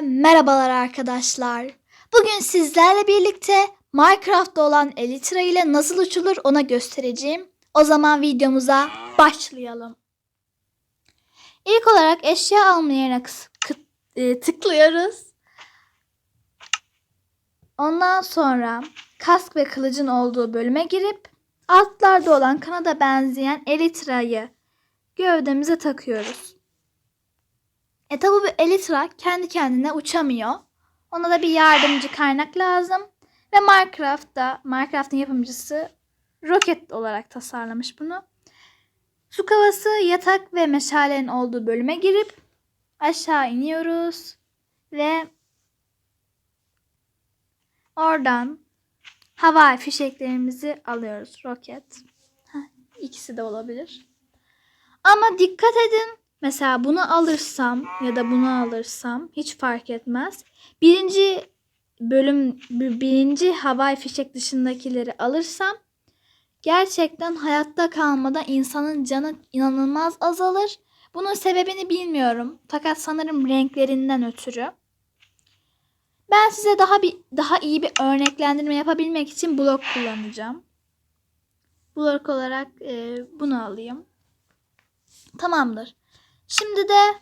Merhabalar arkadaşlar. Bugün sizlerle birlikte Minecraft'ta olan Elytra ile nasıl uçulur ona göstereceğim. O zaman videomuza başlayalım. İlk olarak eşya alma yerine e, tıklıyoruz. Ondan sonra kask ve kılıcın olduğu bölüme girip altlarda olan kanada benzeyen Elytra'yı gövdemize takıyoruz. E tabi bu Elytra kendi kendine uçamıyor. Ona da bir yardımcı kaynak lazım. Ve Minecraft'ta, Minecraft'ın yapımcısı Rocket olarak tasarlamış bunu. Su kavası, yatak ve meşalenin olduğu bölüme girip aşağı iniyoruz. Ve oradan havai fişeklerimizi alıyoruz. Roket. Heh, ikisi de olabilir. Ama dikkat edin. Mesela bunu alırsam ya da bunu alırsam hiç fark etmez. Birinci bölüm bir- birinci havai fişek dışındakileri alırsam gerçekten hayatta kalmada insanın canı inanılmaz azalır. Bunun sebebini bilmiyorum. Fakat sanırım renklerinden ötürü. Ben size daha bir daha iyi bir örneklendirme yapabilmek için blok kullanacağım. Blok olarak e, bunu alayım. Tamamdır. Şimdi de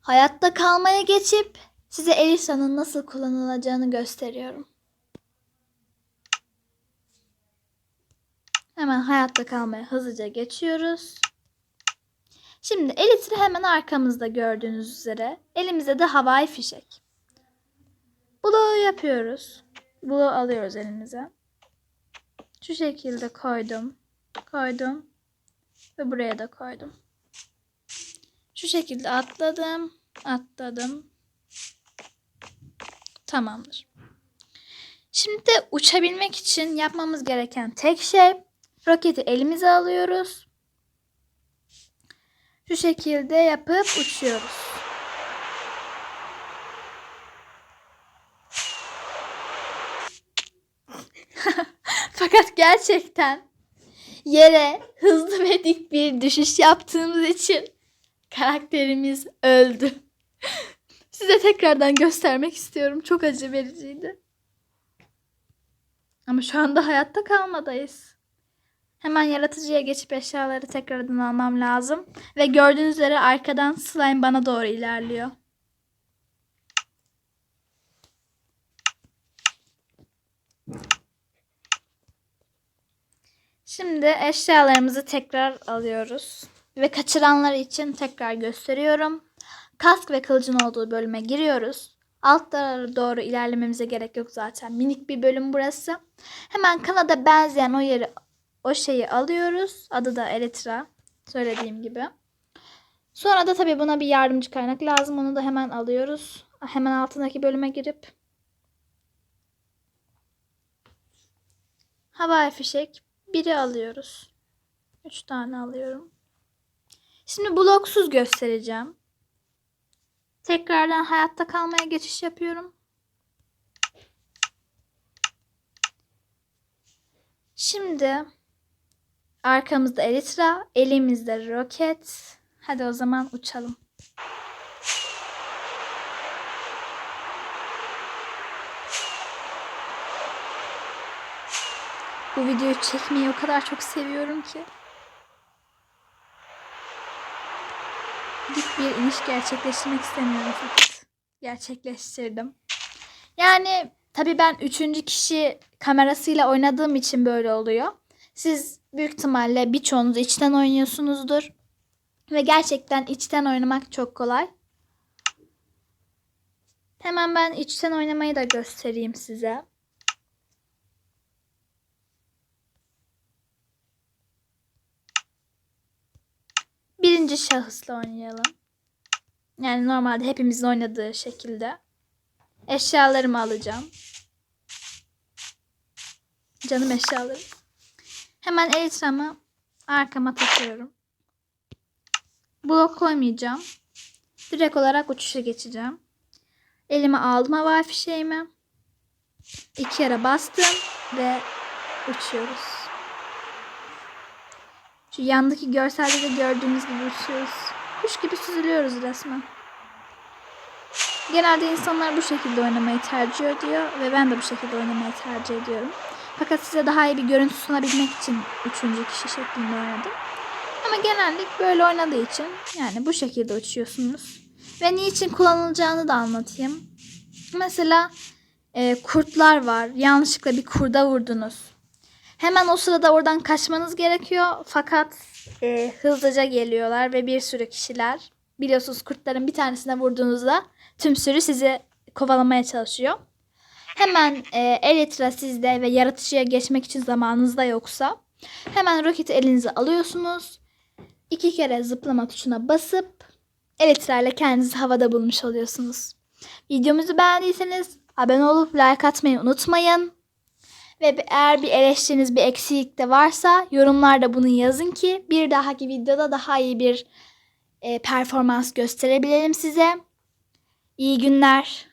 hayatta kalmaya geçip size Elisa'nın nasıl kullanılacağını gösteriyorum. Hemen hayatta kalmaya hızlıca geçiyoruz. Şimdi Elitra hemen arkamızda gördüğünüz üzere. Elimizde de havai fişek. Bloğu yapıyoruz. Bloğu alıyoruz elimize. Şu şekilde koydum. Koydum. Ve buraya da koydum. Şu şekilde atladım. Atladım. Tamamdır. Şimdi de uçabilmek için yapmamız gereken tek şey roketi elimize alıyoruz. Şu şekilde yapıp uçuyoruz. Fakat gerçekten yere hızlı ve dik bir düşüş yaptığımız için karakterimiz öldü. Size tekrardan göstermek istiyorum. Çok acı vericiydi. Ama şu anda hayatta kalmadayız. Hemen yaratıcıya geçip eşyaları tekrardan almam lazım. Ve gördüğünüz üzere arkadan slime bana doğru ilerliyor. Şimdi eşyalarımızı tekrar alıyoruz. Ve kaçıranlar için tekrar gösteriyorum. Kask ve kılıcın olduğu bölüme giriyoruz. Altlara doğru ilerlememize gerek yok zaten. Minik bir bölüm burası. Hemen kanada benzeyen o yeri o şeyi alıyoruz. Adı da Elytra. Söylediğim gibi. Sonra da tabii buna bir yardımcı kaynak lazım. Onu da hemen alıyoruz. Hemen altındaki bölüme girip havai fişek biri alıyoruz. Üç tane alıyorum. Şimdi bloksuz göstereceğim. Tekrardan hayatta kalmaya geçiş yapıyorum. Şimdi arkamızda Elytra, elimizde roket. Hadi o zaman uçalım. Bu videoyu çekmeyi o kadar çok seviyorum ki. Dik bir iniş gerçekleştirmek istemiyorum fakat gerçekleştirdim. Yani tabii ben üçüncü kişi kamerasıyla oynadığım için böyle oluyor. Siz büyük ihtimalle birçoğunuz içten oynuyorsunuzdur. Ve gerçekten içten oynamak çok kolay. Hemen ben içten oynamayı da göstereyim size. Birinci şahısla oynayalım. Yani normalde hepimizin oynadığı şekilde. Eşyalarımı alacağım. Canım eşyalarım. Hemen elitramı arkama takıyorum. Blok koymayacağım. Direkt olarak uçuşa geçeceğim. Elime aldım havai fişeğimi. İki yere bastım ve uçuyoruz. Şu yandaki görselde de gördüğünüz gibi uçuyoruz. Kuş gibi süzülüyoruz resmen. Genelde insanlar bu şekilde oynamayı tercih ediyor ve ben de bu şekilde oynamayı tercih ediyorum. Fakat size daha iyi bir görüntü sunabilmek için üçüncü kişi şeklinde oynadım. Ama genellik böyle oynadığı için yani bu şekilde uçuyorsunuz. Ve niçin kullanılacağını da anlatayım. Mesela e, kurtlar var. Yanlışlıkla bir kurda vurdunuz. Hemen o sırada oradan kaçmanız gerekiyor. Fakat e, hızlıca geliyorlar ve bir sürü kişiler. Biliyorsunuz kurtların bir tanesine vurduğunuzda tüm sürü sizi kovalamaya çalışıyor. Hemen e, Elytra sizde ve yaratıcıya geçmek için zamanınız da yoksa hemen roketi elinize alıyorsunuz. İki kere zıplama tuşuna basıp Elytra ile kendinizi havada bulmuş oluyorsunuz. Videomuzu beğendiyseniz abone olup like atmayı unutmayın. Ve eğer bir eleştiriniz, bir eksilik de varsa yorumlarda bunu yazın ki bir dahaki videoda daha iyi bir e, performans gösterebilirim size. İyi günler.